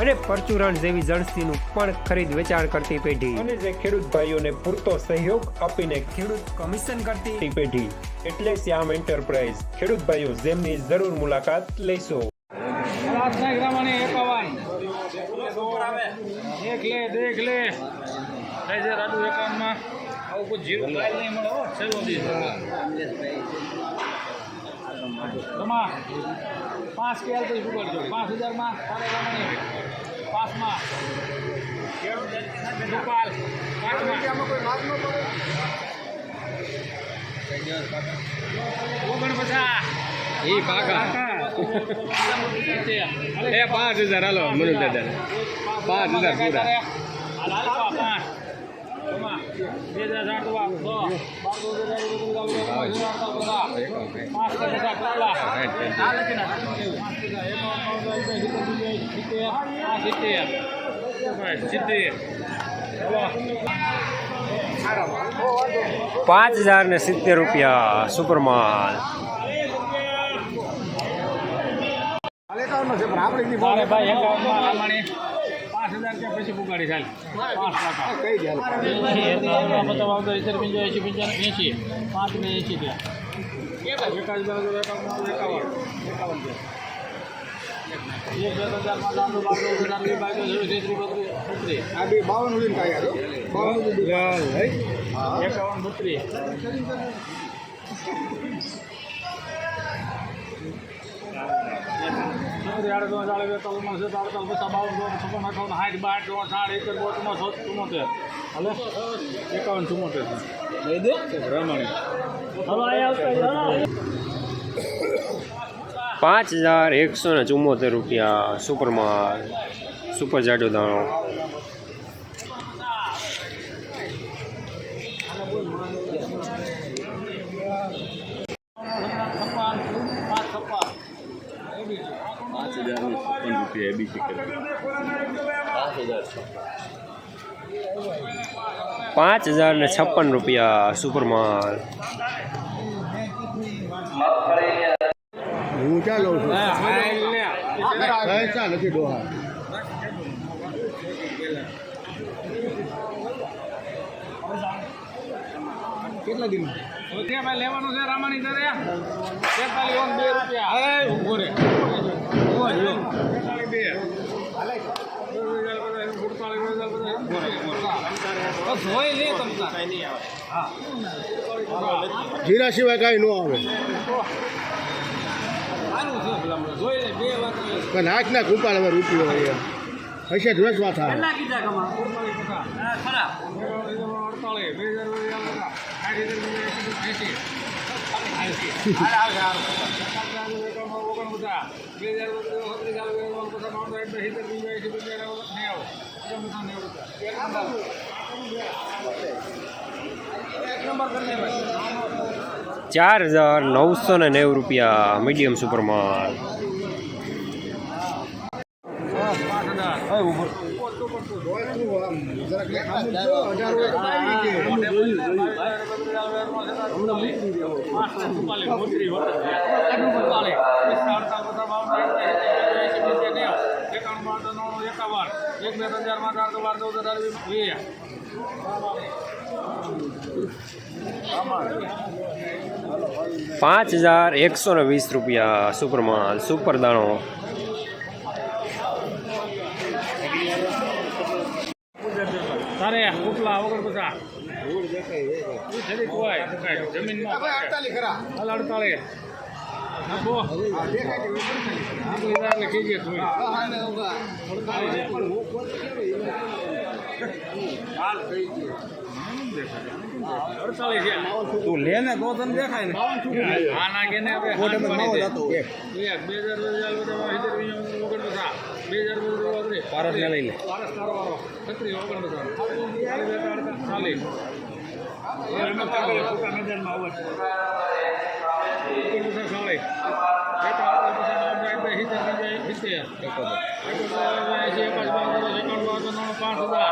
અને પરચુરણ જેવી જણસીનું પણ ખરીદ વેચાણ કરતી પેઢી. અને જે ખેડૂત ભાઈઓને પૂરતો સહયોગ આપીને ખેડૂત કમિશન કરતી પેઢી. એટલે શ્યામ એન્ટરપ્રાઇઝ. ખેડૂત ભાઈઓ જેમની જરૂર મુલાકાત લેશો. રાતના ગ્રામાની એકાવન દેખ લે દેખ લે. થઈ જાય આવું કોઈ જીરું કાંઈ નહીં મળે હો છેલ્લો દિવસ તમા પાંચ કેલ તો શું કરજો પાંચ હજારમાં ગ્રામાની પાંચમાં પાંચ હજાર હાલો મનુ દાદા પાંચ હજાર પૂરા. બે હજાર આઠ બાર હજાર પાંચ હજાર ને સિત્તેર રૂપિયા સુપરમાલ. પાંચ હજાર કે પછી પુગાડી ચાલ. પાંચ લાખ મતલબ આવતો ઇતર પંજો એસી પંચાણું એસી પાંચ ને એસી ત્યાં એકાદ હજાર એકાવન એકાવન છે એક બે હજારમાં દાંડો બાંડો હજાર બે બાવીસ ત્રીસ ત્રીસ બત્રીસ બત્રીસ આ બે બાવન ઉડીને બાવન ઉડી એકાવન બત્રીસ ચોવન છપ્પન અઠાવન સાઠ સાઠ એકર બોતમાં સો ચુમ્મોતેર હલો એકાવન ચુમ્મોતેર લઈ પાંચ હજાર એકસો ને ચુમ્મોતેર રૂપિયા સુપરમાં સુપર જાડો દાણો છપ્પન પાંચ છપ્પન પાંચ હજાર છપ્પન એ બી પાંચ હજાર ને છપ્પન રૂપિયા સુપરમાલ. હું ક્યાં લઉં છું? પૈસા નથી ડોહા. કેટલા દિન ભાઈ લેવાનું છે રામાની દરે રૂપિયા જીરા સિવાય કાંઈ ન આવે. વાત પણ નાખના કૃપાલ હવે રૂપિયો હોય હશે જ વેચવા થાય કેટલા કીધા કમા અડતાલીસ ટકા ખરા અડતાલીસ બે હજાર સાઠ હજાર એસી ચાર હજાર નવસો ને નેવું રૂપિયા મીડિયમ સુપરમાલ એક બે હજારમાં ચાર વીસ પાંચ હજાર એકસો ને વીસ રૂપિયા સુપરમાલ, સુપર દાણો. તારે ઉપલા વગર બધા. જરી કોઈ જમીનમાં હાલ અડતાલીસ. એટલે કહીએ થોડી અડતાલીસ છે તું લે ને તો તને દેખાય ને. આ નાખે ને આપણે કોટે હાથ માવો જતો એક, બે હજાર ઓગણત્રીસ. પારસ ને લઈ લે. પારસ તારો વાળો. છત્રીસ ઓગણ પચાસ. ચાલીસ, અડતાલીસ, ચાલીસ. એમાં કાંકરે ફૂટા મેદાનમાં આવે છે. એકોતેર સાડી એકાવન પછી નવ બે સિત્તેર પંચાવન સિત્તેર એકોતેર એકાદ બાર તેર એકાવન બાર નવ પાંચ હજાર. એક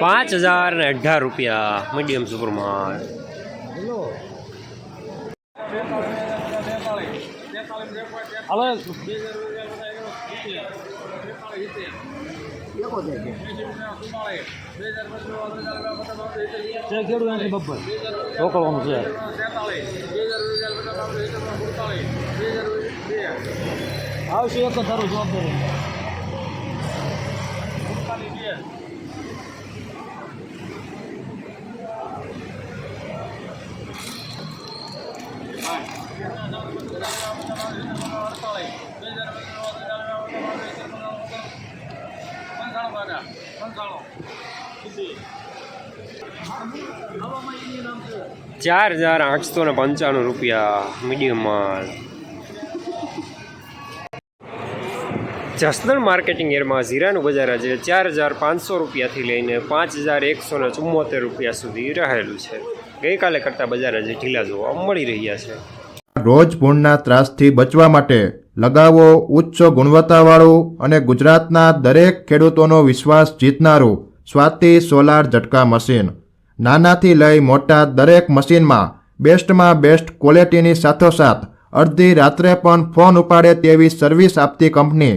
પાંચ હજાર ને અઢાર રૂપિયા મીડિયમ સુપરમાલ મોકલવાનું છે. આવશે એક તારું જવાબદારી ચાર હજાર આઠસો ને પંચાણું રૂપિયા મીડિયમ માલ જસદણ માર્કેટિંગ એરમાં ઝીરાનું બજાર આજે ચાર હજાર પાંચસો રૂપિયાથી લઈને પાંચ હજાર એકસો ને ચુમ્મોતેર રૂપિયા સુધી રહેલું છે. ગઈકાલે કરતાં બજાર આજે ઢીલા જોવા મળી રહ્યા છે. રોજ ભૂણના ત્રાસથી બચવા માટે લગાવો ઉચ્ચ ગુણવત્તાવાળું અને ગુજરાતના દરેક ખેડૂતોનો વિશ્વાસ જીતનારું સ્વાતિ સોલાર ઝટકા મશીન. નાનાથી લઈ મોટા દરેક મશીનમાં બેસ્ટમાં બેસ્ટ ક્વોલિટીની સાથોસાથ અડધી રાત્રે પણ ફોન ઉપાડે તેવી સર્વિસ આપતી કંપની